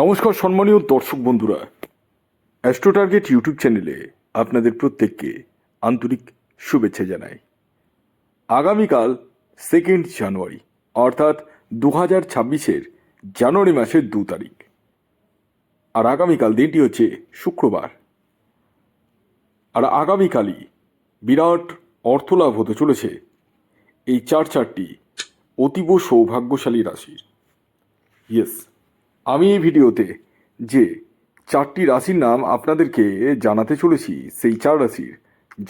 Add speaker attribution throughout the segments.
Speaker 1: নমস্কার সম্মানীয় দর্শক বন্ধুরা। অ্যাস্ট্রো টার্গেট ইউটিউব চ্যানেলে আপনাদের প্রত্যেককে আন্তরিক শুভেচ্ছা জানাই। আগামীকাল সেকেন্ড জানুয়ারি অর্থাৎ দু হাজার ছাব্বিশের জানুয়ারি মাসের দু তারিখ। আর আগামীকাল দিনটি হচ্ছে শুক্রবার। আর আগামীকালই বিরাট অর্থলাভ হতে চলেছে এই চার চারটি অতীব সৌভাগ্যশালী রাশির। ইয়েস আমি এই ভিডিওতে যে চারটি রাশির নাম আপনাদেরকে জানাতে চলেছি, সেই চার রাশির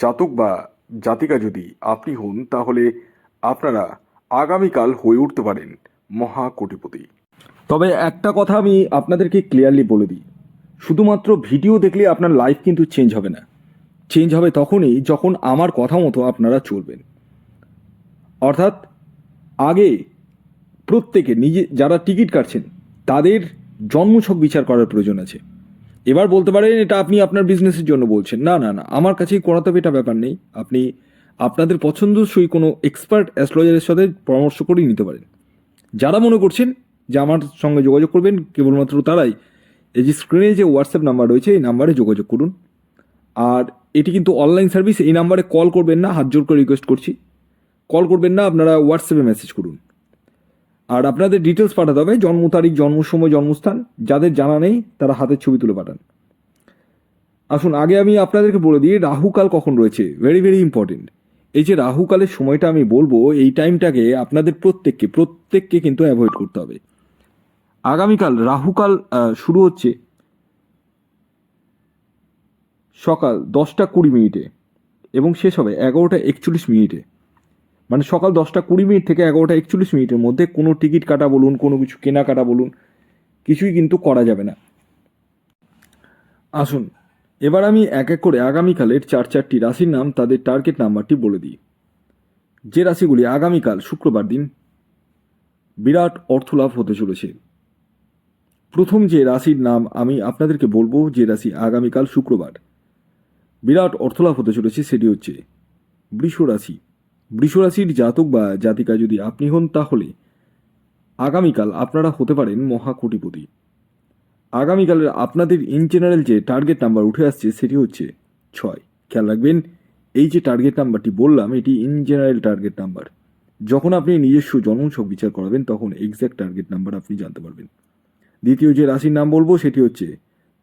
Speaker 1: জাতক বা জাতিকা যদি আপনি হন, তাহলে আপনারা আগামীকাল হয়ে উঠতে পারেন মহা কোটিপতি তবে একটা কথা আমি আপনাদেরকে ক্লিয়ারলি বলে দিই, শুধুমাত্র ভিডিও দেখলে আপনার লাইফ কিন্তু চেঞ্জ হবে না। চেঞ্জ হবে তখনই যখন আমার কথা মতো আপনারা চলবেন। অর্থাৎ আগে প্রত্যেকে নিজে, যারা টিকিট কাটছেন তাদের জন্মছক বিচার করার প্রয়োজন আছে। এবার বলতে পারেন এটা আপনি আপনার বিজনেসের জন্য বলছেন। না না না, আমার কাছেই করাতে এটা ব্যাপার নেই। আপনি আপনাদের পছন্দসই কোনো এক্সপার্ট অ্যাস্ট্রোলজারের সাথে পরামর্শ করেই নিতে পারেন। যারা মনে করছেন যে আমার সঙ্গে যোগাযোগ করবেন, কেবলমাত্র তারাই, এই যে স্ক্রিনে যে হোয়াটসঅ্যাপ নাম্বার রয়েছে, এই নাম্বারে যোগাযোগ করুন। আর এটি কিন্তু অনলাইন সার্ভিস এই নাম্বারে কল করবেন না, হাত জোর করে রিকোয়েস্ট করছি। কল করবেন না, আপনারা হোয়াটসঅ্যাপে মেসেজ করুন। আর আপনাদের ডিটেলস পাঠাতে হবে, জন্ম তারিখ, জন্ম সময়, জন্মস্থান। যাদের জানা নেই, তারা হাতের ছবি তুলে পাঠান। আসুন, আগে আমি আপনাদেরকে বলে দিই রাহুকাল কখন রয়েছে? ভেরি ভেরি ইম্পর্টেন্ট এই যে রাহুকালের সময়টা আমি বলব, এই টাইমটাকে আপনাদের প্রত্যেককে প্রত্যেককে কিন্তু অ্যাভয়েড করতে হবে। আগামীকাল রাহুকাল শুরু হচ্ছে সকাল দশটা কুড়ি মিনিটে এবং শেষ হবে এগারোটা একচল্লিশ মিনিটে। মানে সকাল দশটা কুড়ি মিনিট থেকে এগারোটা একচল্লিশ মিনিটের মধ্যে কোনো টিকিট কাটা বলুন, কোনো কিছু কেনাকাটা বলুন, কিছুই কিন্তু করা যাবে না। আসুন, এবার আমি এক এক করে আগামীকালের চার চারটি রাশির নাম, তাদের টার্গেট নাম্বারটি বলে দিই। যে রাশিগুলি আগামীকাল শুক্রবার দিন বিরাট অর্থলাভ হতে চলেছে। প্রথম যে রাশির নাম আমি আপনাদেরকে বলব, যে রাশি আগামীকাল শুক্রবার বিরাট অর্থলাভ হতে চলেছে, সেটি হচ্ছে বৃষ রাশি। বৃষ রাশির জাতক বা জাতিকা যদি আপনি হন তাহলে আগামীকাল আপনারা হতে পারেন মহাকোটিপতি। আগামীকালের আপনাদের ইন জেনারেল যে টার্গেট নাম্বার উঠে আসছে সেটি হচ্ছে ছয়। খেয়াল রাখবেন, এই যে টার্গেট নাম্বারটি বললাম, এটি ইন জেনারেল টার্গেট নাম্বার যখন আপনি নিজস্ব জন্মছক বিচার করাবেন, তখন এক্স্যাক্ট টার্গেট নাম্বার আপনি জানতে পারবেন। দ্বিতীয় যে রাশির নাম বলব, সেটি হচ্ছে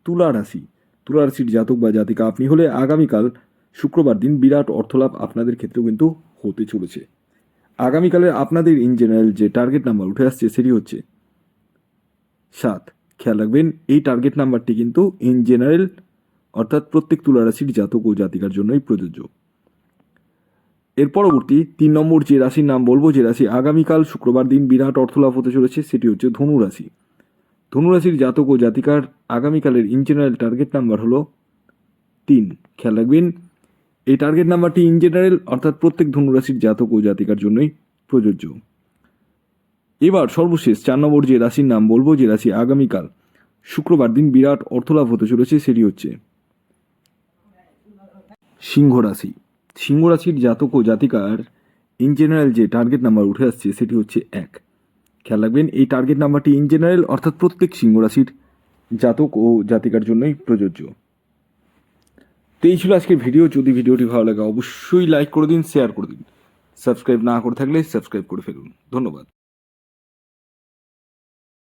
Speaker 1: তুলা রাশি। তুলা রাশির জাতক বা জাতিকা আপনি হলে আগামীকাল শুক্রবার দিন বিরাট অর্থলাভ আপনাদের ক্ষেত্রেও কিন্তু হতে চলেছে। আগামীকালের আপনাদের ইন জেনারেল যে টার্গেট নাম্বার উঠে আসছে সেটি হচ্ছে সাত। খেয়াল রাখবেন, এই টার্গেট নাম্বারটি কিন্তু ইন জেনারেল অর্থাৎ প্রত্যেক তুলা রাশির জাতক ও জাতিকার জন্যই প্রযোজ্য। এর পরবর্তী তিন নম্বর যে রাশির নাম বলব, যে রাশি আগামীকাল শুক্রবার দিন বিরাট অর্থলাভ হতে চলেছে, সেটি হচ্ছে ধনু রাশি। ধনু রাশির জাতক ও জাতিকার আগামীকালের ইন জেনারেল টার্গেট নাম্বার হলো তিন। খেয়াল রাখবেন এই টার্গেট নাম্বারটি ইন জেনারেল অর্থাৎ প্রত্যেক ধনুরাশির জাতক ও জাতিকার জন্যই প্রযোজ্য। এবার সর্বশেষ চার নম্বর যে রাশির নাম বলব, যে রাশি আগামীকাল, শুক্রবার দিন বিরাট অর্থলাভ হতে চলেছে, সেটি হচ্ছে সিংহ রাশি। সিংহ রাশির জাতক ও জাতিকার ইন জেনারেল যে টার্গেট নাম্বার উঠে আসছে, সেটি হচ্ছে এক। খেয়াল রাখবেন, এই টার্গেট নাম্বারটি ইন জেনারেল অর্থাৎ প্রত্যেক সিংহ রাশির জাতক ও জাতিকার জন্যই প্রযোজ্য। তো এই ছিল আজকের ভিডিও। যদি ভিডিওটি ভালো লাগে, অবশ্যই লাইক করে দিন শেয়ার করে দিন। সাবস্ক্রাইব না করে থাকলে সাবস্ক্রাইব করে ফেলুন। ধন্যবাদ।